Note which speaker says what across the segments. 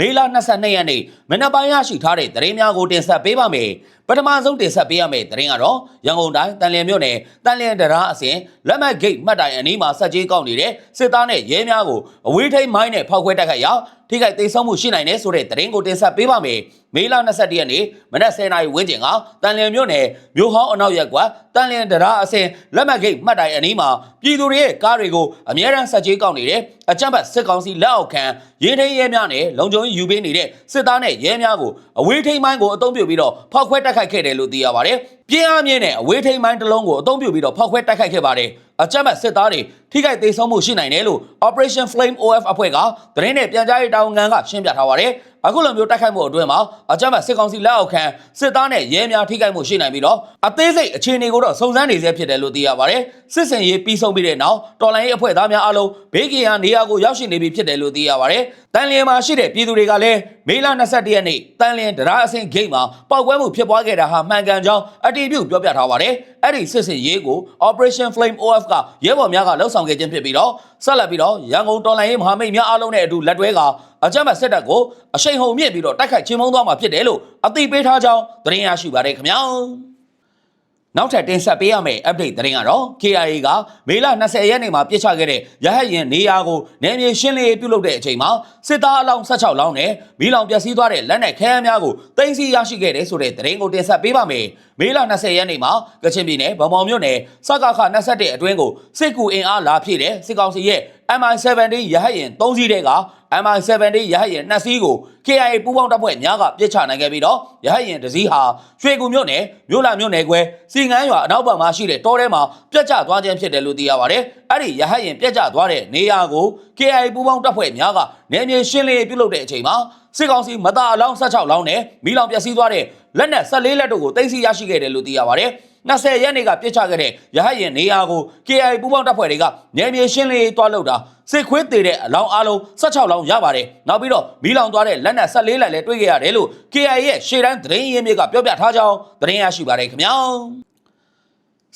Speaker 1: မေလ22ရက်နေ့မနက်ပိုင်းရရှိထားတဲ့သတင်းများကိုတင်ဆက်ပေးပါမယ်ပထမဆုံးတင်ဆက်ပေးရမယ့်သတင်းကတော့ရန်ကုန်တိုင်းတန်လျင်မြို့နယ်တန်လျင်တရာအစဉ်လက်မတ်ဂိတ်မှတ်တိုင်အနီးမှာစက်ကြီးကောက်နေတဲ့စစ်သားနဲ့ရဲများကိုအဝေးထိန်းမိုင်းနဲ့ဖောက်ခွဲတိုက်ခိုက်ရာထိခိုက်ဒေဆုံးမှုရှိနိုင်တယ်ဆိုတဲ့သတင်းကိုတင်ဆက်ပေးပါမယ်မေလ22ရက်နေ့မနက်10:00နာရီဝန်းကျင်ကတန်လျင်မြို့နယ်မြို့ဟောင်းအနောက်ရပ်ကွာတန်လျင်တရာအစဉ်လက်မတ်ဂိတ်မှတ်တိုင်အနီးမှာပြည်သူတွေရဲ့ကားတွေကိုအမြဲတမ်းစက်ကြီးကောက်နေတဲ့အကြမ်းဖက်စစ်ကောင်စီလက်အောက်ခံရင်းထိန်ရဲများနဲ့လုံခြုံရေးယူပေးနေတဲ့စစ်သားနဲ့ရဲများကိုအဝေးထိန်မိုင်းကိုအုံပြုပြီးတော့ဖောက်ခွဲတိုက်ခိုက်ခဲ့တယ်လို့သိရပါတယ်။ပြင်းအားမြင့်နဲ့အဝေးထိန်မိုင်းတစ်လုံးကိုအုံပြုပြီးတော့ဖောက်ခွဲတိုက်ခိုက်ခဲ့ပါတယ်။အကြမ်းဖက်စစ်သားတွေ ထိခိုက်ဒေဆုံးမှုရှိနိုင်တယ်လို့ Operation Flame OF အဖွဲ့ကသတင်းနဲ့ပြန်ကြားရေးတာဝန်ခံကရှင်းပြထားပါတယ်။အခုလိုမျိုးတိုက်ခိုက်မှုအတွင်းမှာအကြမ်းဖက်စစ်ကောင်စီလက်အောက်ခံစစ်သားနဲ့ရဲများထိခိုက်မှုရှိနိုင်ပြီးတော့အသေးစိတ်အခြေအနေကိုတော့စုံစမ်းနေဆဲဖြစ်တယ်လို့သိရပါတယ်။စစ်စင်ရေးပြီးဆုံးပြီးတဲ့နောက်တော်လိုင်းရေးအဖွဲ့သားများအားလုံးဘေးကင်းရာနေရာကိုရောက်ရှိနေပြီဖြစ်တယ်လို့သိရပါတယ်။တန်လျင်မှာရှိတဲ့ပြည်သူတွေကလည်းမေလ22ရက်နေ့တန်လျင်တရားအဆင့်ဂိတ်မှာပောက်ကွဲမှုဖြစ်ပွားခဲ့တာဟာမှန်ကန်ကြောင်းအတည်ပြုပြောပြထားပါတယ်။အဲ့ဒီစစ်စင်ရေးကို Operation Flame OF ကရဲဘော်များကလှုပ်ဆောင်ခဲ့ခြင်းဖြစ်ပြီးတော့ဆက်လက်ပြီးတော့ရန်ကုန်တော်လိုင်းရေးမဟာမိတ်များအားလုံးနဲ့အတူလက်တွဲကအကြမ်းဖက်စစ်တပ်ကိုအရှိန်ဟုန်မြင့်ပြီးတော့တိုက်ခိုက်ချင်းမုံသွားမှာဖြစ်တယ်လို့အသိပေးထားကြောင်းသတင်းရရှိပါတယ်ခင်ဗျာ နောက်ထပ်တင်ဆက်ပေးရမယ့် update သတင်းကတော့ KIA ကမေလ20ရက်နေ့မှာပြစ်ချခဲ့တဲ့ရဟတ်ရင်နေရာကိုနယ်မြေရှင်းလင်းရေးပြုလုပ်တဲ့အချိန်မှာစစ်သားအလောင်း16လောင်းနဲ့မီးလောင်ပျက်စီးသွားတဲ့လက်နက်ခဲယမ်းများကိုတင်စီရရှိခဲ့တဲ့ဆိုတဲ့သတင်းကိုတင်ဆက်ပေးပါမယ်။မေလ20ရက်နေ့မှာကချင်ပြည်နယ်ဗမောင်မြို့နယ်စကခ21အတွင်းကိုစစ်ကူအင်အားလာဖြည့်တဲ့စစ်ကောင်စီရဲ့ MI-17 ရဟတ်ရင်3စီးတဲ့က MI-17 ရဟတ်ရင်2စီးကို KIA ပူးပေါင်းတပ်ဖွဲ့များကပြစ်ချနိုင်ခဲ့ပြီးတော့ရဟတ်ရင်တစ်စီးဟာရွှေကူမြို့နယ်မြို့လာမြို့နယ်ကွဲစီငန်းရွာအနောက်ဘက်မှာရှိတဲ့တောထဲမှာပြတ်ကျသွားခြင်းဖြစ်တယ်လို့သိရပါတယ်။အဲ့ဒီရဟတ်ရင်ပြတ်ကျသွားတဲ့နေရာကို KIA ပူးပေါင်းတပ်ဖွဲ့များကနေမြေရှင်းလင်းရေးပြုလုပ်တဲ့အချိန်မှာစစ်ကောင်စီမသားအလောင်း16လောင်းနဲ့မီးလောင်ပျက်စီးသွားတဲ့လက်နက်14လက်တို့ကိုတင်စီရရှိခဲ့တယ်လို့သိရပါတယ်။ 20ရက်နေ့ကပြစ်ချခဲ့တဲ့ရဟတ်ရင်နေရာကို KIA ပူးပေါင်းတပ်ဖွဲ့တွေကနေမြေရှင်းလင်းရေးတွားလုပ်တာစစ်ခွေးသေးတဲ့အလောင်းအလုံး16လောင်းရပါတယ်နောက်ပြီးတော့မီးလောင်သွားတဲ့လက်နက်14လက်လည်းတွေ့ခဲ့ရတယ်လို့ KIA ရဲ့ရှေ့တန်းသတင်းရင်းမြစ်ကပြောပြထားကြောင်းသတင်းရရှိပါတယ်ခင်ဗျာ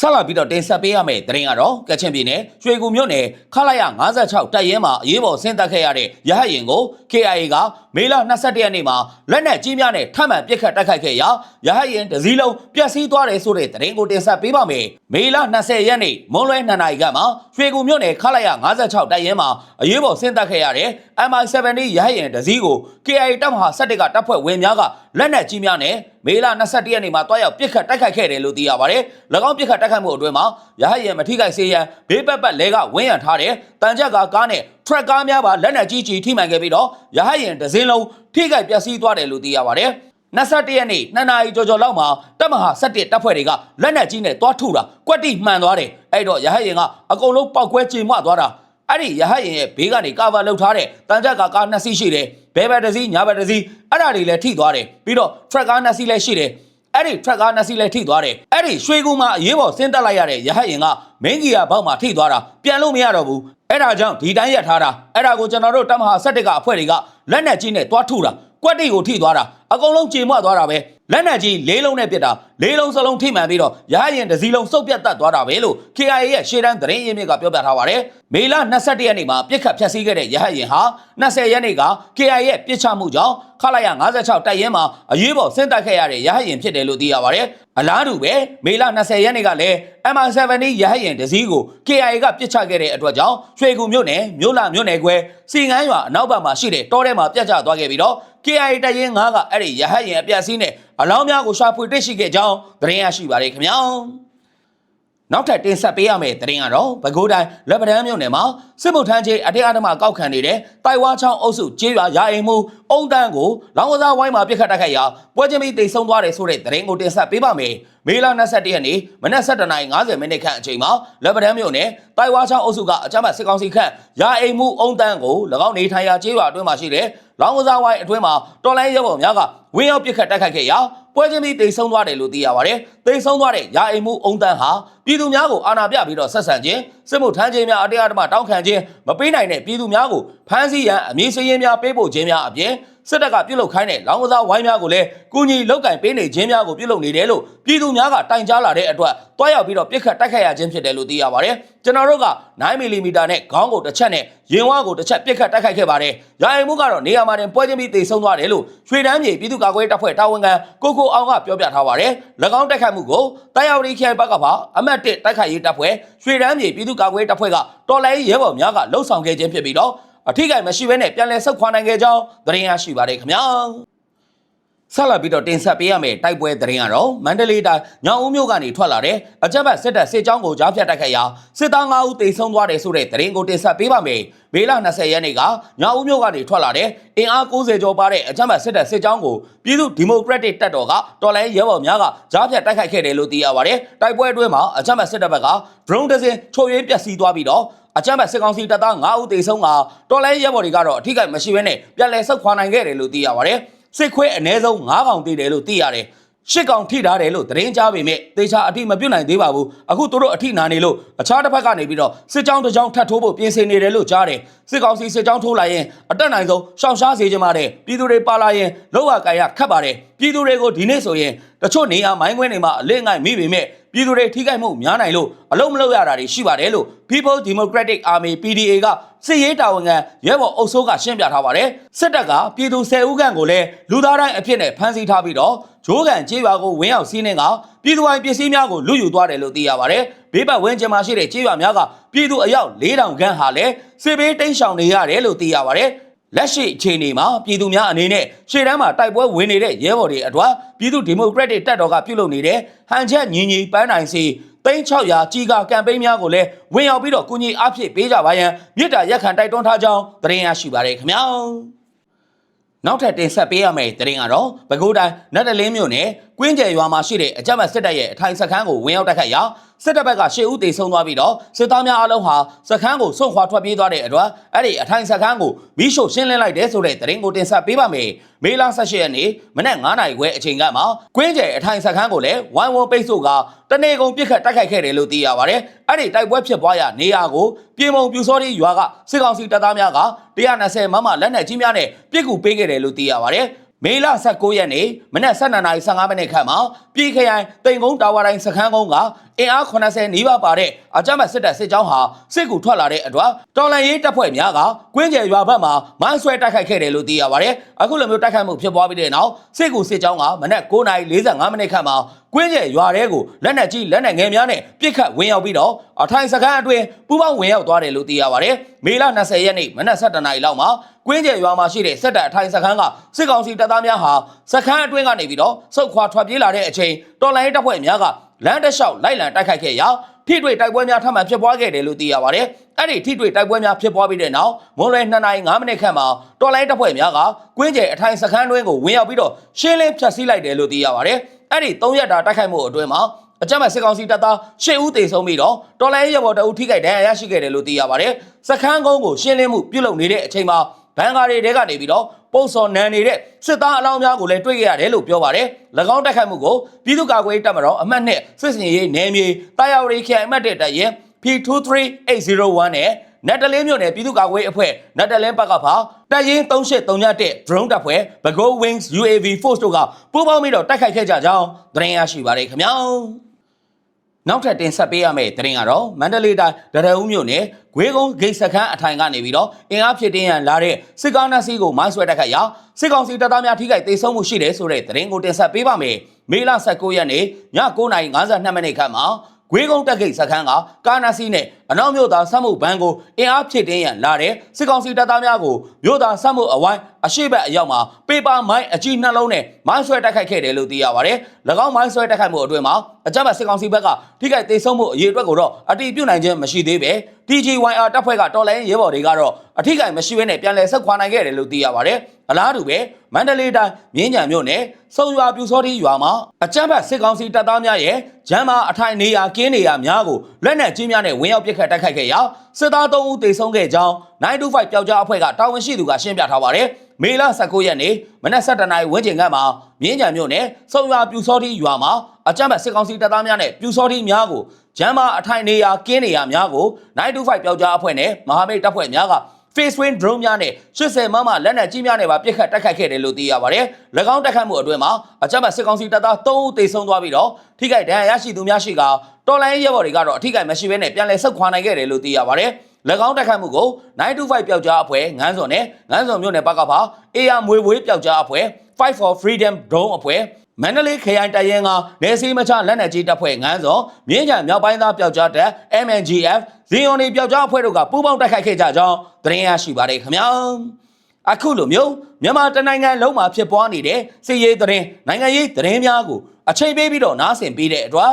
Speaker 1: ဆက်လာပြီးတော့တင်ဆက်ပေးရမယ့်သတင်းကတော့ကချင်ပြည်နယ်ရွှေကူမြို့နယ်ခလာရ56တပ်ရင်းမှာအရေးပေါ်ဆင်းသက်ခဲ့ရတဲ့ရဟတ်ရင်ကို KIA ကမေလ22ရက်နေ့မှာလက်နက်ကြီးများနဲ့ထပ်မံပစ်ခတ်တိုက်ခိုက်ခဲ့ရာရဟတ်ရင်တစ်စီးလုံးပျက်စီးသွားတယ်ဆိုတဲ့သတင်းကိုတင်ဆက်ပေးပါမယ်။မေလ20ရက်နေ့မွန်းလွဲ2နာရီခန့်မှာရွှေကူမြို့နယ်ခလာရ56တပ်ရင်းမှာအရေးပေါ်ဆင်းသက်ခဲ့ရတဲ့ MI-17 ရဟတ်ရင်တစ်စီးကို KIA တပ်မဟာ17ကတပ်ဖွဲ့ဝင်များက လက်နက်ကြီးများနဲ့မေလ22ရက်နေ့မှာတွားရောက်ပစ်ခတ်တိုက်ခိုက်ခဲ့တယ်လို့သိရပါတယ်။၎င်းပစ်ခတ်တိုက်ခိုက်မှုအတွင်းမှာရဟတ်ရင်မထိခိုက်စေရန်ဘေးပတ်ပတ်လဲကဝင်းရံထားတဲ့တန်ကြပ်ကားကားနဲ့ track ကားများပါလက်နက်ကြီးကြီးထိမှန်ခဲ့ပြီးတော့ရဟတ်ရင်တစ်စင်းလုံးထိခိုက်ပျက်စီးသွားတယ်လို့သိရပါတယ်။21ရက်နေ့နှစ်နာရီကျော်ကျော်လောက်မှာတပ်မဟာ17တပ်ဖွဲ့တွေကလက်နက်ကြီးနဲ့တွားထုတာကွက်တိမှန်သွားတယ်အဲ့တော့ရဟတ်ရင်ကအကုန်လုံးပောက်ကွဲကြေမွသွားတာ အဲ့ဒီရဟတ်ရင်ရဲ့ဘေးကနေကာဗာလောက်ထားတဲ့တန်ကြပ်ကားကားနှစ်စီးရှိတယ်ဘဲဘက်တစ်စီးညာဘက်တစ်စီးအဲ့ဒါတွေလည်းထိသွားတယ်ပြီးတော့ track ကားနှစ်စီးလည်းရှိတယ်အဲ့ဒီ track ကားနှစ်စီးလည်းထိသွားတယ်အဲ့ဒီရွှေကူမှာအရေးပေါ်ဆင်းတက်လိုက်ရတဲ့ရဟတ်ရင်ကမင်းကြီးကဘောက်မှာထိသွားတာပြန်လို့မရတော့ဘူးအဲ့ဒါကြောင့်ဒီတိုင်းရက်ထားတာအဲ့ဒါကိုကျွန်တော်တို့တမဟာ17ကအဖွဲ့တွေကလက်နက်ကြီးနဲ့တွားထုတာကွက်တိကိုထိသွားတာအကုန်လုံးကြေမွသွားတာပဲ လက်နက်ကြီးလေးလုံးနဲ့ပစ်တာလေးလုံးစလုံးထိမှန်ပြီးတော့ရဟရင်တစ်စီးလုံးစုပ်ပြတ်တက်သွားတာပဲလို့ KIA ရဲ့ရှေ့တန်းသတင်းရင်းမြစ်ကပြောပြထားပါတယ်မေလ22ရက်နေ့မှာပြစ်ခတ်ဖျက်ဆီးခဲ့တဲ့ရဟရင်ဟာ20ရက်နေ့က KIA ရဲ့ပြစ်ချမှုကြောင့်ခလာရ56တိုက်ရင်မှာအရေးပေါ်ဆင်းတက်ခဲ့ရတဲ့ရဟရင်ဖြစ်တယ်လို့သိရပါတယ်အလားတူပဲမေလ20ရက်နေ့ကလည်း MI70 ရဟရင်တစ်စီးကို KIA ကပြစ်ချခဲ့တဲ့အတွက်ကြောင့်ရွှေကူမြို့နယ်မြို့လာမြို့နယ်ခွဲစီငန်းရွာအနောက်ဘက်မှာရှိတဲ့တောထဲမှာပြတ်ကျသွားခဲ့ပြီးတော့ KIA တရင်9ကအဲ့ဒီရဟတ်ရင်အပြတ်စီးနဲ့အလောင်းများကိုရှာဖွေတွေ့ရှိခဲ့ကြောင်းသတင်းရရှိပါတယ်ခင်ဗျာနောက်ထပ်တင်ဆက်ပေးရမယ့်သတင်းကတော့ပဲခူးတိုင်းလက်ပတန်းမြို့နယ်မှာစစ်မှုထမ်းချင်းအတင်းအဓမ္မကောက်ခံနေတဲ့တိုင်ဝါချောင်းအုပ်စုကျေးရွာရာအိမ်မှုအုံတန်းကိုလောင်းကစားဝိုင်းမှာပြစ်ခတ်တိုက်ခိုက်ရာပွဲချင်းပြီးတိတ်ဆုံးသွားတယ်ဆိုတဲ့သတင်းကိုတင်ဆက်ပေးပါမယ်မေလ22ရက်နေ့မနက်7:50မိနစ်ခန့်အချိန်မှာလက်ပတန်းမြို့နယ်တိုင်ဝါချောင်းအုပ်စုကအကြမ်းဖက်စစ်ကောင်စီခန့်ရာအိမ်မှုအုံတန်းကို၎င်းနေထိုင်ရာကျေးရွာအတွင်းမှာရှိတဲ့ လောင်းကစားဝိုင်းအတွင်းမှာတော်လိုင်းရဲဘော်များကဝင်းရောက်ပစ်ခတ်တိုက်ခိုက်ခဲ့ရာပွဲချင်းပြီးတိတ်ဆုံးသွားတယ်လို့သိရပါတယ်။တိတ်ဆုံးသွားတဲ့ရာအိမ်မှုအုံတန်းဟာပြည်သူများကိုအာဏာပြပြီးတော့ဆက်ဆံခြင်းစစ်မှုထမ်းခြင်းများအတရားဓမ္မတောင်းခံခြင်းမပေးနိုင်တဲ့ပြည်သူများကိုဖမ်းဆီးရန်အမည်စရင်းများပေးပို့ခြင်းများအပြင်စစ်တပ်ကပြုလုပ်ခိုင်းတဲ့လောင်းကစားဝိုင်းများကိုလည်းကုညီလောက်ကင်ပေးနေခြင်းများကိုပြုလုပ်နေတယ်လို့ပြည်သူများကတိုင်ကြားလာတဲ့အတွက်တွားရောက်ပြီးတော့ပြစ်ခတ်တိုက်ခိုက်ရခြင်းဖြစ်တယ်လို့သိရပါတယ်ကျွန်တော်တို့က9မီလီမီတာနဲ့ခေါင်းကိုတစ်ချက်နဲ့ရင်ဝါကိုတစ်ချက်ပြစ်ခတ်တိုက်ခိုက်ခဲ့ပါတယ်ရာယံမှုကတော့နေရာမှာတင်ပွဲချင်းပြီးတေဆုံးသွားတယ်လို့ရွှေတန်းမြေပြည်သူ့ကာကွယ်ရေးတပ်ဖွဲ့တာဝန်ခံကိုကိုအောင်ကပြောပြထားပါတယ်၎င်းတိုက်ခိုက်မှုကိုတာယာဝတီခရိုင်ဘက်ကပါအမတ်1တိုက်ခိုက်ရေးတပ်ဖွဲ့ရွှေတန်းမြေပြည်သူ့ကာကွယ်ရေးတပ်ဖွဲ့ကတော်လိုင်းရဲဘော်များကလှုပ်ဆောင်ခဲ့ခြင်းဖြစ်ပြီးတော့အထိကိမရှိဘဲနဲ့ပြန်လည်ဆုတ်ခွာနိုင်ခဲ့ကြောင်းသတင်းရရှိပါတယ်ခင်ဗျာ ဆက်လက်ပြီးတော့တင်ဆက်ပေးရမယ့်တိုက်ပွဲသတင်းကတော့မန္တလေးတိုင်းညောင်ဦးမြို့ကနေထွက်လာတဲ့အကြမ်းဖက်စစ်တပ်စစ်ကြောင်းကိုကြားဖြတ်တိုက်ခိုက်ရာစစ်သား9ဦးတေဆုံးသွားတယ်ဆိုတဲ့သတင်းကိုတင်ဆက်ပေးပါမယ်။မေလ20ရက်နေ့ကညောင်ဦးမြို့ကနေထွက်လာတဲ့အင်အား90ကျော်ပါတဲ့အကြမ်းဖက်စစ်တပ်စစ်ကြောင်းကိုပြည်သူ့ဒီမိုကရက်တစ်တပ်တော်ကတော်လိုင်းရဲဘော်များကကြားဖြတ်တိုက်ခိုက်ခဲ့တယ်လို့သိရပါတယ်။တိုက်ပွဲအတွင်းမှာအကြမ်းဖက်စစ်တပ်ဘက်က drone တစ်စင်းချို့ယွင်းပျက်စီးသွားပြီးတော့အကြမ်းဖက်စစ်ကောင်စီတပ်သား9ဦးတေဆုံးကတော်လိုင်းရဲဘော်တွေကတော့အထိကိမရှိဘဲနဲ့ပြန်လည်ဆုတ်ခွာနိုင်ခဲ့တယ်လို့သိရပါတယ်။ စစ်ခွဲအ ਨੇ ဆုံး9កောင်တည်တယ်လို့သိရတယ်။ရှစ်ကောင်ထိထားတယ်လို့သတင်းကြားပေမဲ့တေချာအထိမပြုတ်နိုင်သေးပါဘူးအခုသူတို့အထိနာနေလို့အခြားတစ်ဖက်ကနေပြီးတော့စစ်ကြောင်းတစ်ကြောင်းထပ်ထိုးဖို့ပြင်ဆင်နေတယ်လို့ကြားတယ်စစ်ကောင်စီစစ်ကြောင်းထိုးလာရင်အတက်နိုင်ဆုံးရှောင်ရှားစေချင်ပါတယ်ပြည်သူတွေပါလာရင်လောက်ရကာရခတ်ပါတယ်ပြည်သူတွေကိုဒီနေ့ဆိုရင်တချို့နေရာမိုင်းခွင်းတွေမှာအလစ်ငိုက်မိပေမဲ့ ပြည်သူတွေထိခိုက်မှုများနိုင်လို့အလုံးမလုံးရတာတွေရှိပါတယ်လို့ People Democratic Army PDA ကစစ်ရေးတာဝန်ခံရဲဘော်အုပ်စိုးကရှင်းပြထားပါတယ်စစ်တပ်ကပြည်သူ10ဦးခန့်ကိုလည်းလူသားတိုင်းအဖြစ်နဲ့ဖမ်းဆီးထားပြီးတော့ဂျိုးကန်ကြေးရွာကိုဝင်းအောင်စီးနှင်းကပြည်သူပိုင်းပစ္စည်းများကိုလူယူသွားတယ်လို့သိရပါတယ်ဘေးပတ်ဝန်းကျင်မှာရှိတဲ့ကြေးရွာများကပြည်သူအယောက်4000ခန့်ဟာလည်းစစ်ဘေးတိမ်းရှောင်နေရတယ်လို့သိရပါတယ် လက်ရှိအခြေအနေမှာပြည်သူများအနေနဲ့ရှေ့တန်းမှာတိုက်ပွဲဝင်နေတဲ့ရဲဘော်တွေအတွက်ပြည်သူဒီမိုကရက်တစ်တပ်တော်ကပြုလုပ်နေတဲ့ဟန်ချက်ညီညီပန်းနိုင်စီသိန်း600ကြီးကကမ်ပိန်းများကိုလည်းဝင်ရောက်ပြီးတော့ကုညီအားဖြည့်ပေးကြပါရန်မြစ်တာရက်ခံတိုက်တွန်းထားကြောင်းသတင်းရရှိပါရခင်ဗျာနောက်ထပ်တင်ဆက်ပေးရမယ့်သတင်းကတော့ပဲခူးတိုင်းနတ်တလင်းမြို့နယ်ကွင်းကျယ်ရွာမှာရှိတဲ့အကြမ်းဖက်စစ်တပ်ရဲ့အထိုင်စခန်းကိုဝင်ရောက်တိုက်ခိုက်ရာ စစ်တပ်ဘက်ကရှေ့ဦးတေဆုံးသွားပြီးတော့စစ်သားများအလုံးဟာစခန်းကိုစွန့်ခွာထွက်ပြေးသွားတဲ့အတွက်အဲ့ဒီအထိုင်စခန်းကိုမိရှို့ရှင်းလင်းလိုက်တဲ့ဆိုတဲ့သတင်းကိုတင်ဆက်ပေးပါမယ်။မေလ18ရက်နေ့မနက်9:00နာရီခွဲအချိန်ကမှကွင်းကျယ်အထိုင်စခန်းကိုလည်းဝိုင်းဝန်းပိတ်ဆို့ကတနေကုန်ပြစ်ခတ်တိုက်ခိုက်ခဲ့တယ်လို့သိရပါတယ်။အဲ့ဒီတိုက်ပွဲဖြစ်ပွားရာနေရာကိုပြေမုံပြူစောတိရွာကစစ်ကောင်စီတပ်သားများက120မမလက်နက်ကြီးများနဲ့ပြစ်ကူပေးခဲ့တယ်လို့သိရပါတယ်။မေလ19ရက်နေ့မနက်7:15မိနစ်ခန့်မှာပြည်ခရိုင်တိန်ကုန်းတာဝါတိုင်းစခန်းကုန်းက အင်အား80နီးပါးပါတဲ့အကြမ်းဖက်စစ်တပ်စစ်ကြောင်းဟာစစ်ကူထွက်လာတဲ့အတွက်တော်လန်ရေးတပ်ဖွဲ့များကကွင်းကျယ်ရွာဘက်မှာမိုင်းဆွဲတိုက်ခိုက်ခဲ့တယ်လို့သိရပါတယ်။အခုလိုမျိုးတိုက်ခိုက်မှုဖြစ်ပွားပြီးတဲ့နောက်စစ်ကူစစ်ကြောင်းကမနက်9:45မိနစ်ခန့်မှာကွင်းကျယ်ရွာတဲကိုလက်နက်ကြီးလက်နက်ငယ်များနဲ့ပစ်ခတ်ဝင်ရောက်ပြီးတော့အထိုင်စခန်းအတွင်းပူးပေါင်းဝင်ရောက်သွားတယ်လို့သိရပါတယ်။မေလ20ရက်နေ့မနက်7:00နာရီလောက်မှာကွင်းကျယ်ရွာမှာရှိတဲ့စစ်တပ်အထိုင်စခန်းကစစ်ကောင်စီတပ်သားများဟာစခန်းအတွင်းကနေပြီးတော့စုတ်ခွာထွက်ပြေးလာတဲ့အချိန်တော်လိုင်းတပ်ဖွဲ့များက လမ်းတစ်လျှောက်လိုက်လံတိုက်ခိုက်ခဲ့ရာထိတွေ့တိုက်ပွဲများထပ်မံဖြစ်ပွားခဲ့တယ်လို့သိရပါတယ်။အဲ့ဒီထိတွေ့တိုက်ပွဲများဖြစ်ပွားပြီးတဲ့နောက်မွန်လွယ်2နာရီ5မိနစ်ခန့်မှာတော်လိုင်းတပ်ဖွဲ့များကကွင်းကျယ်အထိုင်စခန်းတွင်းကိုဝင်ရောက်ပြီးတော့ရှင်းလင်းဖျက်ဆီးလိုက်တယ်လို့သိရပါတယ်။အဲ့ဒီ3ရက်တာတိုက်ခိုက်မှုအတွင်းမှာအကြမ်းဖက်စစ်ကောင်စီတပ်သား၈ဦးသေဆုံးပြီးတော့တော်လိုင်းရဲဘော်တအုပ်ထိခိုက်ဒဏ်ရာရရှိခဲ့တယ်လို့သိရပါတယ်။စခန်းကုန်းကိုရှင်းလင်းမှုပြုလုပ်နေတဲ့အချိန်မှာ ဘန်ကာတွေတဲကနေပြီးတော့ပုံစော်နန်နေတဲ့စစ်သားအလောင်းများကိုလည်းတွေ့ခဲ့ရတယ်လို့ပြောပါတယ်။၎င်းတိုက်ခိုက်မှုကိုပြည်သူ့ကာကွယ်ရေးတပ်မတော်အမှတ်နဲ့စစ်စင်ရေးနယ်မြေတာယာဝရီခရိုင်အမှတ်တဲ့တပ်ရင် P23801 နဲ့နတ်တလင်းမြို့နယ်ပြည်သူ့ကာကွယ်ရေးအဖွဲ့နတ်တလင်းဘက်ကဖာတပ်ရင်း3831 drone တပ်ဖွဲ့ Bago Wings UAV Force တို့ကပူးပေါင်းပြီးတော့တိုက်ခိုက်ခဲ့ကြကြောင်းသတင်းရရှိပါတယ်ခင်ဗျာ။နောက်ထပ်တင်ဆက်ပေးရမယ့်သတင်းကတော့မန္တလေးတိုင်းဒရဦးမြို့နယ် ဂွေးကုန်းဂိတ်စခန်းအထိုင်ကနေပြီးတော့အင်အားဖြစ်တင်းရန်လာတဲ့စစ်ကောင်နစီကိုမိုင်းဆွဲတက်ခတ်ရာစစ်ကောင်စီတပ်သားများထိခိုက်ဒေဆုံးမှုရှိတယ်ဆိုတဲ့သတင်းကိုတင်ဆက်ပေးပါမယ်။မေလ19ရက်နေ့ည9:52မိနစ်ခန့်မှာဂွေးကုန်းတက်ဂိတ်စခန်းကကာနာစီနဲ့အနောက်မြို့သားစက်မှုဘဏ်ကိုအင်အားဖြစ်တင်းရန်လာတဲ့စစ်ကောင်စီတပ်သားများကိုမြို့သားစက်မှုအဝိုင်းအရှိတ်အရောက်မှာပေပါမိုင်းအကြီးနှလုံးနဲ့မိုင်းဆွဲတိုက်ခိုက်ခဲ့တယ်လို့သိရပါတယ်။၎င်းမိုင်းဆွဲတိုက်ခိုက်မှုအတွင်းမှာအကြမ်းဖက်စစ်ကောင်စီဘက်ကထိခိုက်ဒေဆုံးမှုအရေးအတွက်ကိုတော့အတိပြုနိုင်ခြင်းမရှိသေးပဲ TGYR တပ်ဖွဲ့ကတော်လိုင်းရဲဘော်တွေကတော့အထိခိုက်မရှိဘဲနဲ့ပြန်လည်ဆက်ခွာနိုင်ခဲ့တယ်လို့သိရပါတယ်။အလားတူပဲမန္တလေးတိုင်းမြင်းကြံမြို့နယ်စုံရွာပြူစောတိရွာမှာအကြမ်းဖက်စစ်ကောင်စီတပ်သားများရဲ့ဂျမ်းမာအထိုင်နေရာကင်းနေရာများကိုလက်နက်ကြီးများနဲ့ဝင်ရောက်ပစ်ခတ်တိုက်ခိုက်ခဲ့ရာစစ်သား3ဦးသေဆုံးခဲ့ကြောင်း925ပျောက်ကြားအဖွဲ့ကတာဝန်ရှိသူကရှင်းပြထားပါတယ်။ မေလ19ရက်နေ့မနက်7:00နာရီဝန်းကျင်ကမှမြင်းကြံမြို့နယ်စုံရွာပြူစောတိရွာမှာအကြမ်းဖက်စစ်ကောင်စီတပ်သားများနဲ့ပြူစောတိများကိုဂျမ်းမာအထိုင်နေရာကင်းနေရာများကို925ပျောက်ကြားအဖွဲ့နဲ့မဟာမိတ်တပ်ဖွဲ့များက face win drone များနဲ့80မမလက်နက်ကြီးများနဲ့ပါပစ်ခတ်တိုက်ခိုက်ခဲ့တယ်လို့သိရပါတယ်။၎င်းတိုက်ခိုက်မှုအတွင်းမှာအကြမ်းဖက်စစ်ကောင်စီတပ်သား3ဦးသေဆုံးသွားပြီးတော့ထိခိုက်ဒဏ်ရာရရှိသူများရှိကတော်လိုင်းရဲဘော်တွေကတော့အထိခိုက်မရှိဘဲနဲ့ပြန်လည်ဆုတ်ခွာနိုင်ခဲ့တယ်လို့သိရပါတယ်။၎ င်းတိုက်ခိုက်မှုကို925ပျောက်ကြားအဖွဲ့ငန်းစုံနဲ့ငန်းစုံမြို့နယ်ဘက်ကဖာအေယာမွေဝေးပျောက်ကြားအဖွဲ့ Fight for Freedom Drone အဖွဲ့မန္တလေးခရိုင်တရင်ကနေစီမချလက်နက်ကြီးတပ်ဖွဲ့ငန်းစော်မြင်းကြံမြောက်ပိုင်းသားပျောက်ကြားတပ် MNGF ဇီယွန်ဒီပျောက်ကြားအဖွဲ့တို့ကပူးပေါင်းတိုက်ခိုက်ခဲ့ကြကြောင်းသတင်းရရှိပါတယ်ခင်ဗျာအခုလိုမျိုးမြန်မာတနိုင်ငံလုံးမှာဖြစ်ပွားနေတဲ့စစ်ရေးသတင်းနိုင်ငံရေးသတင်းများကိုအချိန်ပေးပြီးတော့နားဆင်ပေးတဲ့အတွက်